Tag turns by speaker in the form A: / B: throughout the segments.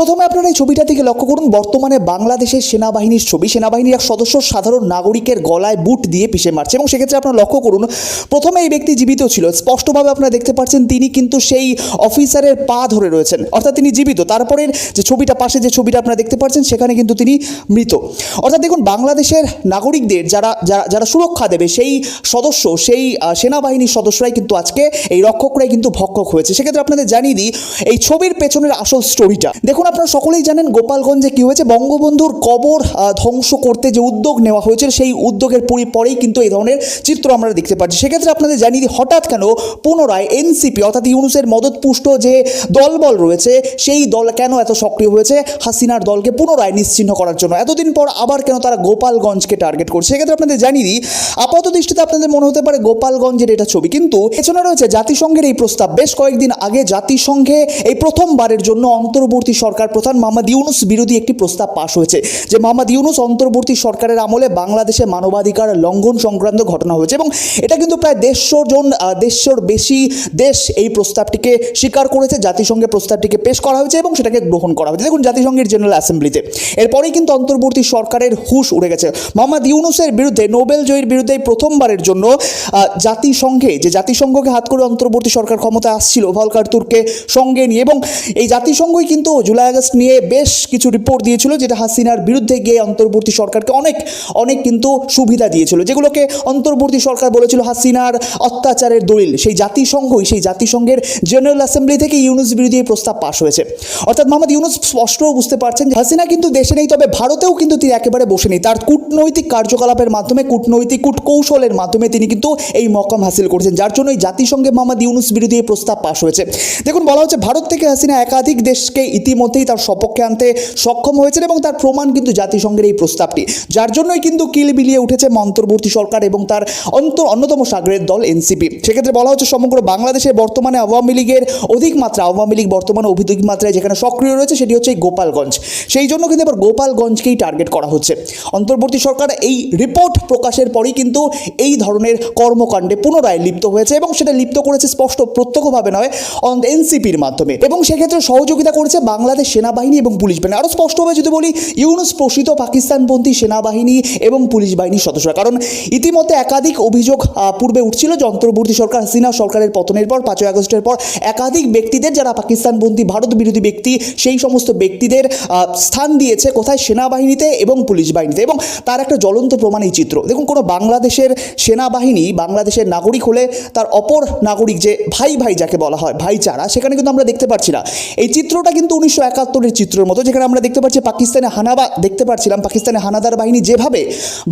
A: প্রথমে আপনারা এই ছবিটা থেকে লক্ষ্য করুন, বর্তমানে বাংলাদেশের সেনাবাহিনীর ছবি। সেনাবাহিনীর এক সদস্য সাধারণ নাগরিকের গলায় বুট দিয়ে পিষে মারছে এবং সেক্ষেত্রে আপনারা লক্ষ্য করুন, প্রথমে এই ব্যক্তি জীবিত ছিল। স্পষ্টভাবে আপনারা দেখতে পাচ্ছেন তিনি কিন্তু সেই অফিসারের পা ধরে রয়েছেন, অর্থাৎ তিনি জীবিত। তারপরের যে ছবিটা পাশে যে ছবিটা আপনারা দেখতে পাচ্ছেন, সেখানে কিন্তু তিনি মৃত। অর্থাৎ দেখুন, বাংলাদেশের নাগরিকদের যারা যারা যারা সুরক্ষা দেবে, সেই সদস্য, সেই সেনাবাহিনীর সদস্যরাই কিন্তু আজকে এই রক্ষকরাই কিন্তু ভক্ষক হয়েছে। সেক্ষেত্রে আপনাদের জানিয়ে দিই, এই ছবির পেছনের আসল স্টোরিটা দেখুন আপনারা সকলেই জানেন গোপালগঞ্জে কি হয়েছে? বঙ্গবন্ধুর কবর ধ্বংস করতে যে উদ্যোগ নেওয়া হয়েছিল, সেই উদ্যোগের পরি পরেই কিন্তু এই ধরনের চিত্র আমরা দেখতে পাচ্ছি। সেক্ষেত্রে আপনাদের জানিয়ে দিই, হঠাৎ কেন পুনরায় এনসিপি, অর্থাৎ ইউনুসের মদতপুষ্ট যে দলবল রয়েছে, সেই দল কেন এত সক্রিয় হয়েছে? হাসিনার দলকে পুনরায় নিশ্চিহ্ন করার জন্য। এতদিন পর আবার কেন তারা গোপালগঞ্জকে টার্গেট করছে? সেক্ষেত্রে আপনাদের জানিয়ে দিই, আপাত দৃষ্টিতে আপনাদের মনে হতে পারে গোপালগঞ্জের এটা ছবি। কিন্তু পেছনে রয়েছে জাতিসংঘের এই প্রস্তাব। বেশ কয়েকদিন আগে জাতিসংঘে এই প্রথমবারের জন্য অন্তর্বর্তী প্রধান মোহাম্মদ ইউনুস বিরোধী একটি প্রস্তাব পাশ হয়েছে, যে মোহাম্মদ ইউনুস অন্তর্বর্তী সরকারের আমলে বাংলাদেশে মানবাধিকার লঙ্ঘন সংক্রান্ত ঘটনা হয়েছে এবং এটা কিন্তু প্রায় দেড়শো জন দেড়শোর বেশি দেশ এই প্রস্তাবটিকে স্বীকার করেছে, জাতিসংঘে প্রস্তাবটিকে পেশ করা হয়েছে এবং সেটাকে গ্রহণ করা হয়েছে। দেখুন, জাতিসংঘের জেনারেল অ্যাসেম্বলিতে। এরপরেই কিন্তু অন্তর্বর্তী সরকারের হুশ উড়ে গেছে। মোহাম্মদ ইউনুসের বিরুদ্ধে, নোবেল জয়ীর বিরুদ্ধে প্রথমবারের জন্য জাতিসংঘে, যে জাতিসংঘকে হাত করে অন্তর্বর্তী সরকার ক্ষমতা আসছিল, ভলকার তুর্কে সঙ্গে নিয়ে এবং এই জাতিসংঘই কিন্তু জুলাই আগস্ট নিয়ে বেশ কিছু রিপোর্ট দিয়েছিল, যেটা হাসিনার বিরুদ্ধে গিয়ে অন্তর্বর্তী সরকারকে অনেক অনেক কিন্তু সুবিধা দিয়েছিল। যেগুলোকে অন্তর্বর্তী সরকার বলেছিল হাসিনার অত্যাচারের দলিল। সেই জাতিসংঘই, সেই জাতিসংঘের জেনারেল অ্যাসেম্বলি থেকে ইউনুস বিরোধী প্রস্তাব পাশ হয়েছে। অর্থাৎ মোহাম্মদ ইউনুস স্পষ্ট বুঝতে পারছেন যে হাসিনা কিন্তু দেশে নেই, তবে ভারতেও কিন্তু তিনি একেবারে বসে নেই। তার কূটনৈতিক কার্যকলাপের মাধ্যমে, কূটনৈতিক কূটকৌশলের মাধ্যমে তিনি কিন্তু এই মকাম হাসিল করেছেন, যার জন্য এই জাতিসংঘে মোহাম্মদ ইউনুস বিরোধী প্রস্তাব পাশ হয়েছে। দেখুন, বলা হচ্ছে ভারত থেকে হাসিনা একাধিক দেশকে ইতিমধ্যেই তার সপক্ষে আনতে সক্ষম হয়েছেন এবং তার প্রমাণ কিন্তু জাতিসংঘের এই প্রস্তাবটি। যার জন্যই কিন্তু কিল বিলিয়ে উঠেছে অন্তর্বর্তী সরকার এবং তার অন্তর অন্যতম সাগরের দল এনসিপি। সেক্ষেত্রে বলা হচ্ছে সমগ্র বাংলাদেশে বর্তমানে আওয়ামী লীগের অধিক মাত্রা, আওয়ামী লীগ বর্তমানে অধিক মাত্রায় যেখানে সক্রিয় রয়েছে সেটি হচ্ছে গোপালগঞ্জ। সেই জন্য কিন্তু এবার গোপালগঞ্জকেই টার্গেট করা হচ্ছে। অন্তর্বর্তী সরকার এই রিপোর্ট প্রকাশের পরই কিন্তু এই ধরনের কর্মকাণ্ডে পুনরায় লিপ্ত হয়েছে এবং সেটা লিপ্ত করেছে স্পষ্ট প্রত্যক্ষভাবে নয় এনসিপির মাধ্যমে। এবং সেক্ষেত্রে সহযোগিতা করেছে বাংলাদেশ সেনাবাহিনী এবং পুলিশ বাহিনী। আরও স্পষ্টভাবে যদি বলি, ইউনুস প্রসিত পাকিস্তানপন্থী সেনাবাহিনী এবং পুলিশ বাহিনীর সদস্যরা কারণ ইতিমধ্যে একাধিক অভিযোগ পূর্বে উঠছিল যন্ত্রবর্তী সরকার হাসিনা সরকারের পতনের পর, পাঁচই আগস্টের পর, একাধিক ব্যক্তিদের, যারা পাকিস্তানপন্থী ভারত বিরোধী ব্যক্তি, সেই সমস্ত ব্যক্তিদের স্থান দিয়েছে কোথায়? সেনাবাহিনীতে এবং পুলিশ বাহিনীতে। এবং তার একটা জ্বলন্ত প্রমাণ এই চিত্র। দেখুন, কোনো বাংলাদেশের সেনাবাহিনী, বাংলাদেশের নাগরিক হলে তার অপর নাগরিক যে ভাই ভাই, যাকে বলা হয় ভাইচারা, সেখানে কিন্তু আমরা দেখতে পাচ্ছি না। এই চিত্রটা কিন্তু উনিশশো একাত্তরের চিত্রের মতো, যেখানে আমরা দেখতে পাচ্ছি পাকিস্তানে হানাবা, দেখতে পাচ্ছিলাম পাকিস্তানে হানাদার বাহিনী যেভাবে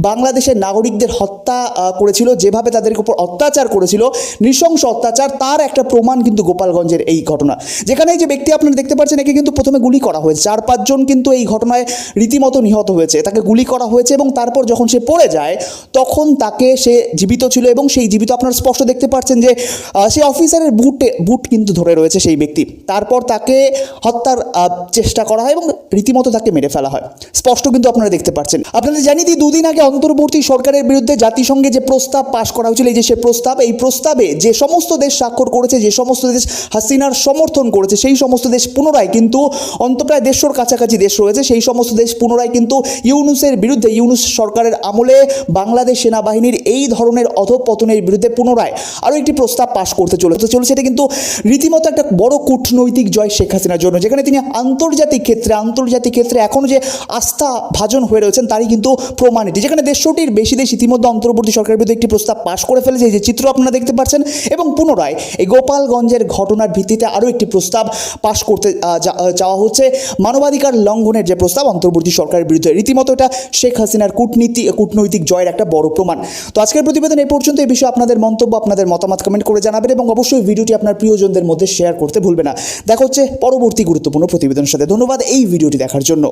A: বাংলাদেশের নাগরিকদের হত্যা করেছিল, যেভাবে তাদের উপর অত্যাচার করেছিল, নৃশংস অত্যাচার, তার একটা প্রমাণ কিন্তু গোপালগঞ্জের এই ঘটনা। যেখানে যে ব্যক্তি আপনারা দেখতে পাচ্ছেন, একে কিন্তু প্রথমে গুলি করা হয়েছে। চার, পাঁচজন কিন্তু এই ঘটনায় রীতিমতো নিহত হয়েছে। তাকে গুলি করা হয়েছে এবং তারপর যখন সে পড়ে যায়, তখন তাকে সে জীবিত ছিল এবং সেই জীবিত আপনারা স্পষ্ট দেখতে পাচ্ছেন যে সেই অফিসারের বুটে, বুট কিন্তু ধরে রয়েছে সেই ব্যক্তি। তারপর তাকে হত্যার চেষ্টা করা হয় এবং রীতিমতো তাকে মেরে ফেলা হয়। স্পষ্ট কিন্তু আপনারা দেখতে পাচ্ছেন। আপনাদের জানিয়ে দিই, দুদিন আগে অন্তর্বর্তী সরকারের বিরুদ্ধে জাতিসংঘে যে প্রস্তাব পাশ করা হয়েছিল, এই যে সে প্রস্তাব, এই প্রস্তাবে যে সমস্ত দেশ স্বাক্ষর করেছে, যে সমস্ত দেশ হাসিনার সমর্থন করেছে, সেই সমস্ত দেশ পুনরায় কিন্তু অন্ত প্রায় দেড়শোর কাছাকাছি দেশ রয়েছে, সেই সমস্ত দেশ পুনরায় কিন্তু ইউনুসের বিরুদ্ধে, ইউনুস সরকারের আমলে বাংলাদেশ সেনাবাহিনীর এই ধরনের অধপতনের বিরুদ্ধে পুনরায় আরও একটি প্রস্তাব পাশ করতে চলেছে। চলেছে এটা কিন্তু রীতিমতো একটা বড় কূটনৈতিক জয় শেখ হাসিনার জন্য, যেখানে তিনি আন্তর্জাতিক ক্ষেত্রে আন্তর্জাতিক ক্ষেত্রে এখনও যে আস্থা ভাজন হয়ে রয়েছেন তারই কিন্তু প্রমাণ এটি। যেখানে দেড়শোটির বেশি দেশ ইতিমধ্যে অন্তর্বর্তী সরকারের বিরুদ্ধে একটি প্রস্তাব পাশ করে ফেলেছে। যে চিত্র আপনারা দেখতে পাচ্ছেন এবং পুনরায় এই গোপালগঞ্জের ঘটনার ভিত্তিতে আরও একটি প্রস্তাব পাশ করতে চাওয়া হচ্ছে। মানবাধিকার লঙ্ঘনের যে প্রস্তাব অন্তর্বর্তী সরকারের বিরুদ্ধে, রীতিমতো এটা শেখ হাসিনার কূটনীতি, কূটনৈতিক জয়ের একটা বড় প্রমাণ। তো আজকের প্রতিবেদন এই পর্যন্ত এই বিষয়ে আপনাদের মন্তব্য, আপনাদের মতামত কমেন্ট করে জানাবেন এবং অবশ্যই ভিডিওটি আপনার প্রিয়জনদের মধ্যে শেয়ার করতে ভুলবে না। দেখা হচ্ছে পরবর্তী গুরুত্বপূর্ণ প্রতিবেদনের সাথে। ধন্যবাদ এই ভিডিওটি দেখার জন্য।